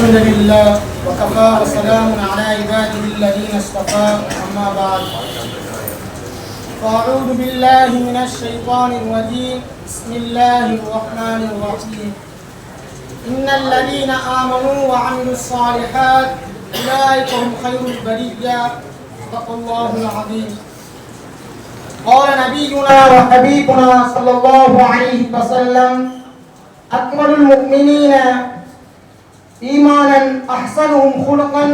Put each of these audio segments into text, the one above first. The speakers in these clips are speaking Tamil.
الحمد لله وكفى وسلام على عباده الذين اصطفى أما بعد. فأعوذ بالله من الشيطان الرجيم. بسم الله الرحمن الرحيم. إن الذين آمنوا وعملوا الصالحات أولئك هم خير البرية. صدق الله العظيم. قال نبينا وحبيبنا صلى الله عليه وسلم أكمل المؤمنين إيمانا أحسنهم خلقا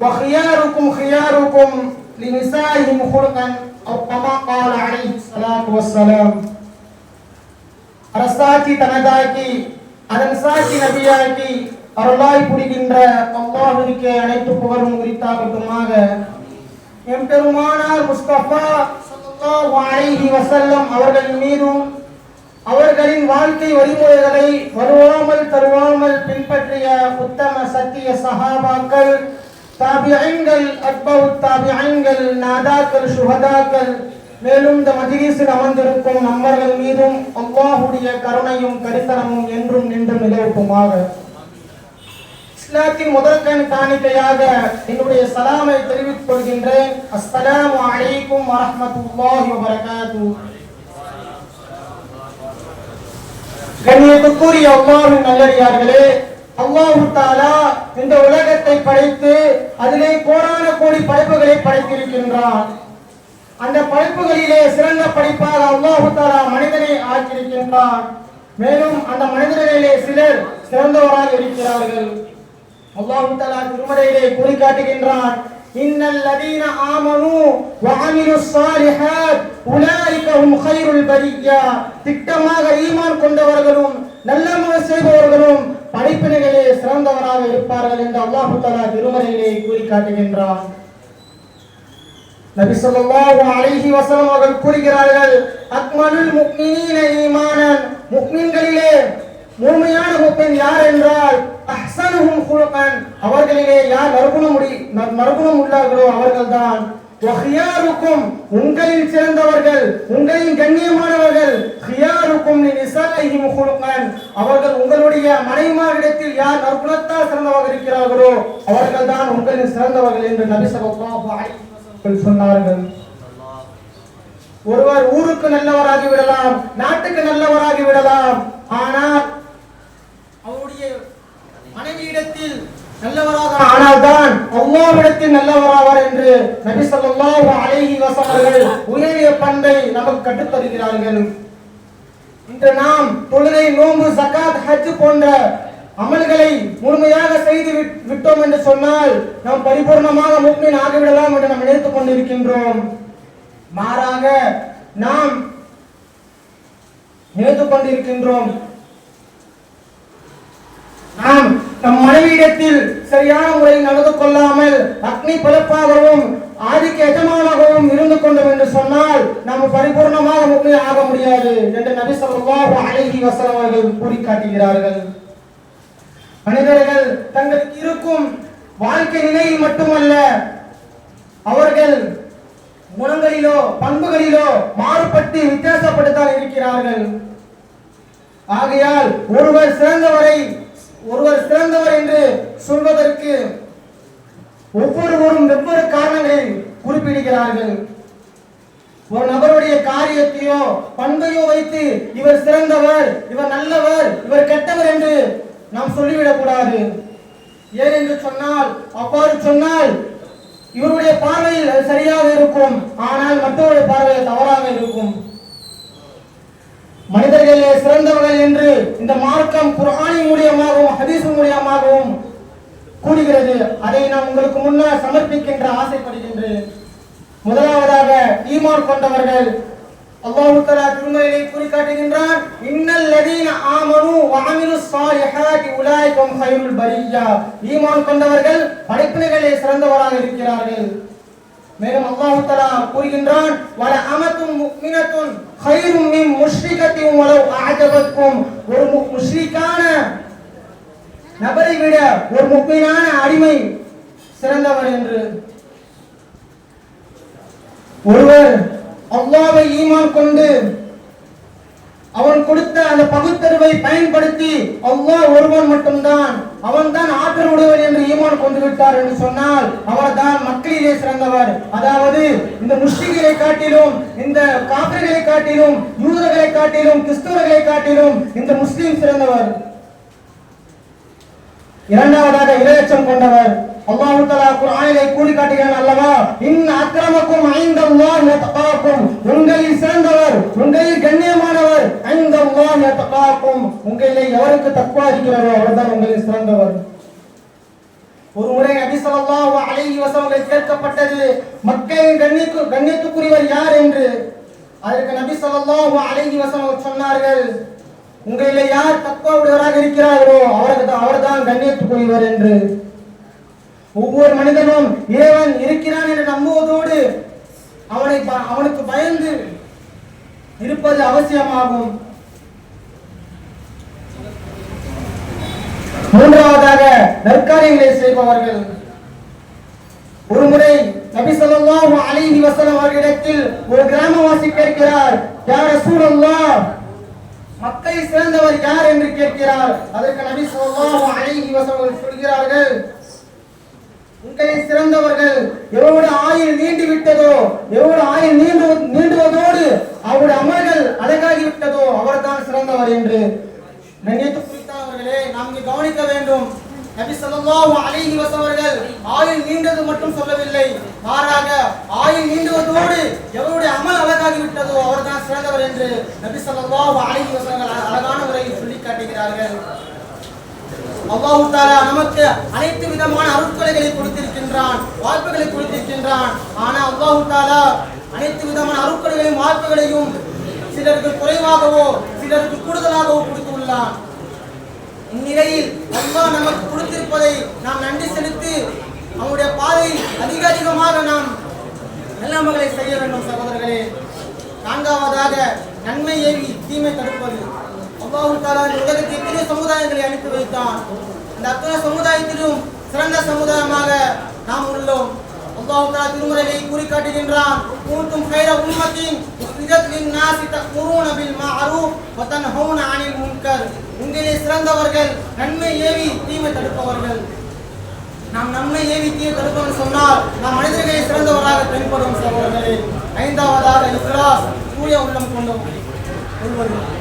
وخياركم خياركم لنسائهم خلقا أو كما قال عليه الصلاة والسلام அரசாட்சி தனதாக்கி அதன் சாட்சி நபியாக்கி அருளாய் புரிகின்ற அல்லாஹிற்கு அனைத்து புகழும் குறித்தாகட்டுமாக எம்பெருமானார் முஸ்தபா ஸல்லல்லாஹு அலைஹி வஸல்லம் அவர்கள் மீதும் அவர்களின் வாழ்க்கை வழிமுறைகளை வருவாமல் தருவாமல் பின்பற்றிய உத்தம சத்திய சஹாபாக்கள் தாபியங்கள் அக்பவு தாபியங்கள் நாதாக்கள் சுகதாக்கள் மேலும் இந்த மஜ்லிஸில் அமர்ந்திருக்கும் நம்பர்கள் மீதும் அல்லாஹுடைய கருணையும் கரிசனமும் என்றும் நின்று நிலவுக்குமாக. இஸ்லாத்தின் முதற்கண் காணிக்கையாக என்னுடைய சலாமை தெரிவித்துக் கொள்கின்றேன். அஸ்லாம் அலைக்கும் வரஹ்மத்துல்லாஹி வரகாத்து கண்ணியத்துக்குரிய அல்லாஹ்வின் நல்லடியார்களே அல்லாஹு தாலா இந்த உலகத்தை படைத்து அதிலே கோடான கோடி படைப்புகளை படைத்திருக்கின்றான். அந்த படைப்புகளிலே சிறந்த படைப்பாக அல்லாஹு தாலா மனிதனை ஆக்கியிருக்கின்றான். மேலும் அந்த மனிதர்களிலே சிலர் சிறந்தவராக இருக்கிறார்கள். அல்லாஹு தஆலா திருமறையிலே கூறி காட்டுகின்றான் الذين லதீன ஆமனு الصالحات ஸாலிஹாத் هم خير கைருல் திட்டமாக ஈமான் கொண்டவர்களும் நல்லமல் செய்பவர்களும் படைப்பினைகளே சிறந்தவராக இருப்பார்கள் என்று அல்லாஹு தஆலா திருமறையிலே கூறி காட்டுகின்றான். நபி ஸல்லல்லாஹு அலைஹி வஸல்லம் அவர்கள் கூறுகிறார்கள் அக்மலுல் முஃமினீன ஈமானன். முஃமின்களிலே முழுமையான முப்பெண் யார் என்றால் அஹ்சனுஹும் குலுகன். அவர்களிலே யார் நற்குணம் முடி மறுபுணம் உள்ளார்களோ அவர்கள்தான். வஹியாருக்கும் உங்களில் சிறந்தவர்கள் உங்களின் கண்ணியமானவர்கள் ஹியாருக்கும் அவர்கள் உங்களுடைய மனைவிமாரிடத்தில் யார் நற்குணத்தால் சிறந்தவர்கள் இருக்கிறார்களோ அவர்கள்தான் உங்களின் சிறந்தவர்கள் என்று நபி ஸல்லல்லாஹு அலைஹி வஸல்லம் சொன்னார்கள். ஒருவர் ஊருக்கு நல்லவராகி விடலாம் நாட்டுக்கு நல்லவராகி விடலாம். ஆனால் அவருடைய மனைவியிடத்தில் ஆனால் தான் அல்லாஹ்விடத்தில் நல்லவராவார் என்று நபி ஸல்லல்லாஹு அலைஹி வஸல்லம் உயரிய பண்பை நமக்கு கற்றுத் தருகிறார்கள் இன்று நாம் தொழுகை நோன்பு ஜகாத் ஹஜ் போன்ற அமல்களை முழுமையாக செய்து விட்- விட்டோம் என்று சொன்னால் நாம் பரிபூர்ணமாக முக்மீன் ஆகிவிடலாம் என்று நாம் நினைத்துக் கொண்டிருக்கின்றோம். மாறாக நாம் நினைத்துக் கொண்டிருக்கின்றோம். நம் மனைவியிடத்தில் சரியான முறையில் நடந்து கொள்ளாமல் அக்னி பலப்பாகவும் ஆதிக்க எஜமானாகவும் இருந்து கொண்டோம் என்று சொன்னால் நாம் பரிபூர்ணமாக முன்னே ஆக முடியாது என்று நபி ஸல்லல்லாஹு அழகி வஸல்லம் அவர்கள் கூறி காட்டுகிறார்கள் மனிதர்கள் தங்களுக்கு இருக்கும் வாழ்க்கை நிலையில் மட்டுமல்ல அவர்கள் குணங்களிலோ பண்புகளிலோ மாறுபட்டு வித்தியாசப்படுத்தால் இருக்கிறார்கள். ஆகையால் ஒருவர் சிறந்தவரை சொல்வதற்கு ஒவ்வொருவரும் வெவ்வேறு காரணங்களை குறிப்பிடுகிறார்கள். ஒரு நபருடைய காரியத்தையோ பண்பையோ வைத்து இவர் சிறந்தவர் இவர் நல்லவர் இவர் கெட்டவர் என்று நாம் சொல்லிவிடக் கூடாது ஏன் என்று சொன்னால் அவ்வாறு சொன்னால் இவருடைய பார்வையில் அது சரியாக இருக்கும். ஆனால் மற்றவருடைய பார்வையில் தவறாக இருக்கும். மனிதர்களே சிறந்தவர்கள் என்று இந்த மார்க்கம் புராணி மூலியமாகவும் ஹதீஸ் மூலியமாகவும் கூறுகிறது. அதை நான் உங்களுக்கு முன்னால் சமர்ப்பிக்கின்ற ஆசைப்படுகின்றேன். முதலாவதாக ஈமான் கொண்டவர்கள் அல்லாஹ் தஆலா திருமறையை குறிக்காட்டுகின்றான் இன்னல் லதீன ஆமனு வஅமிலு ஸாலிஹாத்தி உலாயிகம் கைருல் பரியா. ஈமான் கொண்டவர்கள் படைப்பினைகளே சிறந்தவராக இருக்கிறார்கள். மேலும் அல்லாஹ் தஆலா கூறுகின்றான் வல அமத்தும் முஃமினத்துன் கைரும் மின் முஷ்ரிகத்தின் வலவ் அஅஜபத்கும் ஒரு மு- முஷ்ரிக்கான நபரை விட ஒரு முக்மீனான அடிமை சிறந்தவர் என்று. ஒருவர் அவ்வாவை ஈமான் கொண்டு அவன் கொடுத்த அந்த பகுத்தறிவை பயன்படுத்தி அவ்வா ஒருவன் மட்டும்தான் அவன்தான் ஈமான் கொண்டு விட்டார் என்று சொன்னால் அவர்தான் மக்களிலே சிறந்தவர். அதாவது இந்த முஷ்டிகளை காட்டிலும் இந்த காப்பிர்களை காட்டிலும் யூதர்களை காட்டிலும் கிறிஸ்தவர்களை காட்டிலும் இந்த முஸ்லீம் சிறந்தவர். இரண்டாவதாக இரையச்சம் கொண்டவர். அல்லாஹு தஆலா குர்ஆனிலே கூறி காட்டுகிறான் அல்லவா? இன் அக்ரமக்கும் ஐந்தல்லாஹ் யதகாக்கும். உங்களில் சிறந்தவர் உங்களில் கண்ணியமானவர் ஐந்தல்லாஹ் யதகாக்கும். உங்களிலே எவருக்கு தக்வா இருக்கிறாரோ அவர்தான் உங்களில் சிறந்தவர். ஒரு முறை நபி ஸல்லல்லாஹு அலைஹி வஸல்லம் கேட்கப்பட்டது மக்களின் கண்ணிக்கு கண்ணியத்துக்குரியவர் யார்? என்று. அதற்கு நபி ஸல்லல்லாஹு அலைஹி வஸல்லம் சொன்னார்கள் உங்களில் யார் தக்குவா இருக்கிறார்களோ அவருக்கு தான் அவர்தான் கண்ணியத்துக்குரியவர் என்று. ஒவ்வொரு மனிதனும் இறைவன் இருக்கிறான் என்று நம்புவதோடு அவனை ப- அவனுக்கு பயந்து இருப்பது அவசியமாகும். மூன்றாவதாக நற்காரியங்களை செய்பவர்கள். ஒரு முறை நபி ஸல்லல்லாஹு அலைஹி வசலம் அவர்களிடத்தில் ஒரு கிராமவாசி கேட்கிறார் யார் சூழல்லா மக்களை சிறந்தவர் யார் என்று கேட்கிறார். அதற்கு நபி ஸல்லல்லாஹு அலைஹி வஸல்லம் சொல்கிறார்கள் உங்களை சிறந்தவர்கள் எவ்வளவு ஆயுள் நீண்டு விட்டதோ எவ்வளவு ஆயுள் நீண்டு நீண்டுவதோடு அவருடைய அமல்கள் அழகாகி விட்டதோ அவர்தான் சிறந்தவர் என்று. நினைத்து குறித்தவர்களே நாம் கவனிக்க வேண்டும். நபி ஸல்லல்லாஹு அலிஹி வசவர்கள் ஆயுள் நீண்டது மட்டும் சொல்லவில்லை. மாறாக ஆயுள் நீண்டுவதோடு எவருடைய அமல் அழகாகி விட்டதோ அவர்தான் சிறந்தவர் என்று நபி ஸல்லல்லாஹு அலிஹி வசவர்கள் அழகான முறையில் சொல்லி காட்டுகிறார்கள். அல்லாஹு தாலா நமக்கு அனைத்து விதமான அருட்கொலைகளை கொடுத்திருக்கின்றான் வாய்ப்புகளை கொடுத்திருக்கின்றான். ஆனா அல்லாஹு தாலா அனைத்து விதமான அருட்கொலைகளையும் வாய்ப்புகளையும் சிலருக்கு குறைவாகவோ சிலருக்கு கூடுதலாகவோ கொடுத்துள்ளான். இந்நிலையில் அல்லாஹ் நமக்கு கொடுத்திருப்பதை நாம் நன்றி செலுத்தி அவனுடைய பாதையில் அதிக அதிகமாக நாம் நல்லமகளை செய்ய வேண்டும் சகோதரர்களே. நான்காவதாக நன்மை ஏவி தீமை தடுப்பது. அல்லாஹு தாலா இந்த உலகத்தில் எத்தனை சமுதாயங்களை அனுப்பி வைத்தான். அந்த அத்தனை சமுதாயத்திலும் சிறந்த சமுதாயமாக நாம் உள்ளோம். அல்லாஹு தாலா திருமுறையை கூறி காட்டுகின்றான் உண்மத்தின் இஜத் லின்னாசி தக்முரூன பில் மஅரூஃப் வ தன்ஹூன அனில் முன்கர். உங்களிலே சிறந்தவர்கள் நன்மை ஏவி தீமை தடுப்பவர்கள். நாம் நன்மை ஏவி தீமை தடுப்பவர்கள் சொன்னால் நாம் மனிதர்களை சிறந்தவராக தென்படும் சகோதரர்களே. ஐந்தாவதாக இஸ்லாஸ் தூய உள்ளம் கொண்டும். ஒருவர்கள்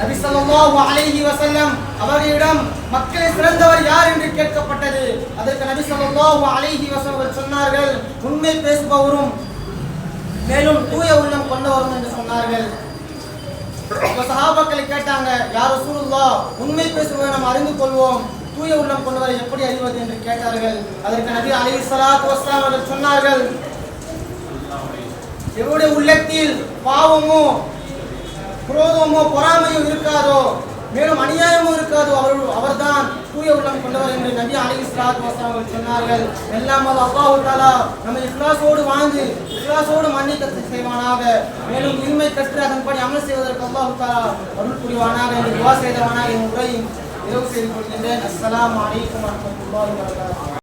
நபி ஸல்லல்லாஹு அலைஹி வஸல்லம் அவர்களிடம் மக்களை சிறந்தவர் யார் என்று கேட்கப்பட்டது? அதற்கு நபி ஸல்லல்லாஹு அலைஹி வஸல்லம் சொன்னார்கள் உண்மை பேசுபவரும் மேலும் தூய உள்ளம் கொண்டவரும் என்று சொன்னார்கள். அப்ப சஹாபாக்களை கேட்டாங்க யார் ரசூலுல்லாஹ் உண்மை பேசுவதை நாம் அறிந்து கொள்வோம் தூய உள்ளம் கொண்டவரை எப்படி அறிவது? என்று கேட்டார்கள். அதற்கு நபி அலி சலாத் வஸ்லாம் அவர்கள் சொன்னார்கள் எவருடைய உள்ளத்தில் பாவமோ குரோதமோ பொறாமையோ இருக்காதோ மேலும் அநியாயமும் இருக்காது. அவர் அவர்தான் தூய உள்ளம் கொண்டவர் என்று நபி அலி ஸலாத்து அவர்கள் சொன்னார்கள். எல்லாம் அது அப்பா தஆலா நம்ம இஸ்லாசோடு வாழ்ந்து இஸ்லாஸோடு மன்னிக்க செய்வானாக. மேலும் இன்மை கற்று அதன்படி அமல் செய்வதற்கு அப்பா தஆலா அருள் புரிவானாக என்று துவா செய்தவனாக என் உரையும் நிறைவு செய்து கொள்கின்றேன். அஸ்லாம் அலைக்கும் வரமத்துல்லாஹி வபரகாத்துஹு.